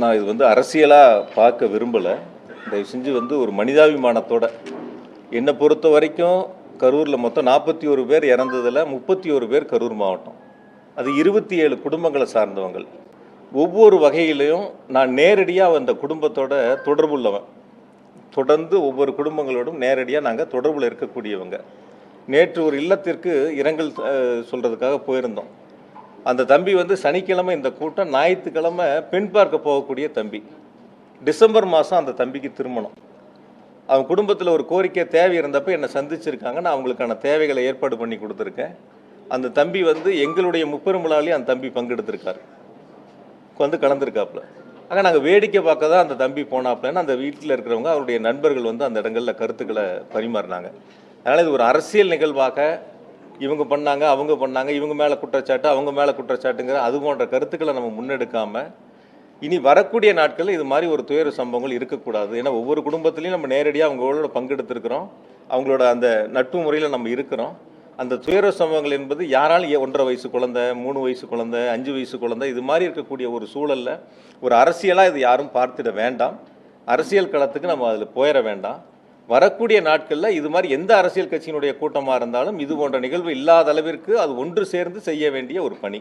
நான் இது வந்து அரசியலாக பார்க்க விரும்பலை. தயவு செஞ்சு வந்து ஒரு மனிதாபிமானத்தோட. என்னை பொறுத்த வரைக்கும் கரூரில் மொத்தம் நாற்பத்தி ஒரு பேர் இறந்ததில் முப்பத்தி ஒரு பேர் கரூர் மாவட்டம். அது இருபத்தி ஏழு குடும்பங்களை சார்ந்தவங்கள். ஒவ்வொரு வகையிலையும் நான் நேரடியாக அந்த குடும்பத்தோட தொடர்புள்ளவன் தொடர்ந்து ஒவ்வொரு குடும்பங்களோடும் நேரடியாக நாங்கள் தொடர்பில் இருக்கக்கூடியவங்க. நேற்று ஒரு இல்லத்திற்கு இரங்கல் சொல்கிறதுக்காக போயிருந்தோம். அந்த தம்பி வந்து சனிக்கிழமை இந்த கூட்டம் ஞாயிற்றுக்கிழமை பெண் பார்க்க போகக்கூடிய தம்பி. டிசம்பர் மாதம் அந்த தம்பிக்கு திருமணம். அவன் குடும்பத்தில் ஒரு கோரிக்கை தேவை இருந்தப்போ என்னை சந்திச்சிருக்காங்க நான் அவங்களுக்கான தேவைகளை ஏற்பாடு பண்ணி கொடுத்துருக்கேன். அந்த தம்பி வந்து எங்களுடைய முப்பெருமிழாலையும் அந்த தம்பி பங்கெடுத்திருக்காரு. வந்து கலந்துருக்காப்புல. ஆக நாங்கள் வேடிக்கை பார்க்க தான் அந்த தம்பி போனாப்புலன்னு அந்த வீட்டில் இருக்கிறவங்க அவருடைய நண்பர்கள் வந்து அந்த இடங்களில் கருத்துக்களை பரிமாறினாங்க. அதனால் இது ஒரு அரசியல் நிகழ்வாக இவங்க பண்ணாங்க அவங்க பண்ணாங்க இவங்க மேலே குற்றச்சாட்டு அவங்க மேலே குற்றச்சாட்டுங்கிற அது போன்ற கருத்துக்களை நம்ம முன்னெடுக்காம இனி வரக்கூடிய நாட்களில் இது மாதிரி ஒரு துயர சம்பவங்கள் இருக்கக்கூடாது. ஏன்னா ஒவ்வொரு குடும்பத்துலையும் நம்ம நேரடியாக அவங்களோட பங்கெடுத்துருக்கிறோம். அவங்களோட அந்த நட்பு முறையில் நம்ம இருக்கிறோம். அந்த துயர சம்பவங்கள் என்பது யாராலும் ஏ- ஒன்றரை வயசு குழந்தை மூணு வயசு குழந்தை அஞ்சு வயசு குழந்தை இது மாதிரி இருக்கக்கூடிய ஒரு சூழலில் ஒரு அரசியலாக இது யாரும் பார்த்திட வேண்டாம். அரசியல் களத்துக்கு நம்ம அதில் போயிட வேண்டாம். வரக்கூடிய நாட்களில் இது மாதிரி எந்த அரசியல் கட்சியினுடைய கூட்டமாக இருந்தாலும் இது போன்ற நிகழ்வு இல்லாத அளவிற்கு அது ஒன்று சேர்ந்து செய்ய வேண்டிய ஒரு பணி.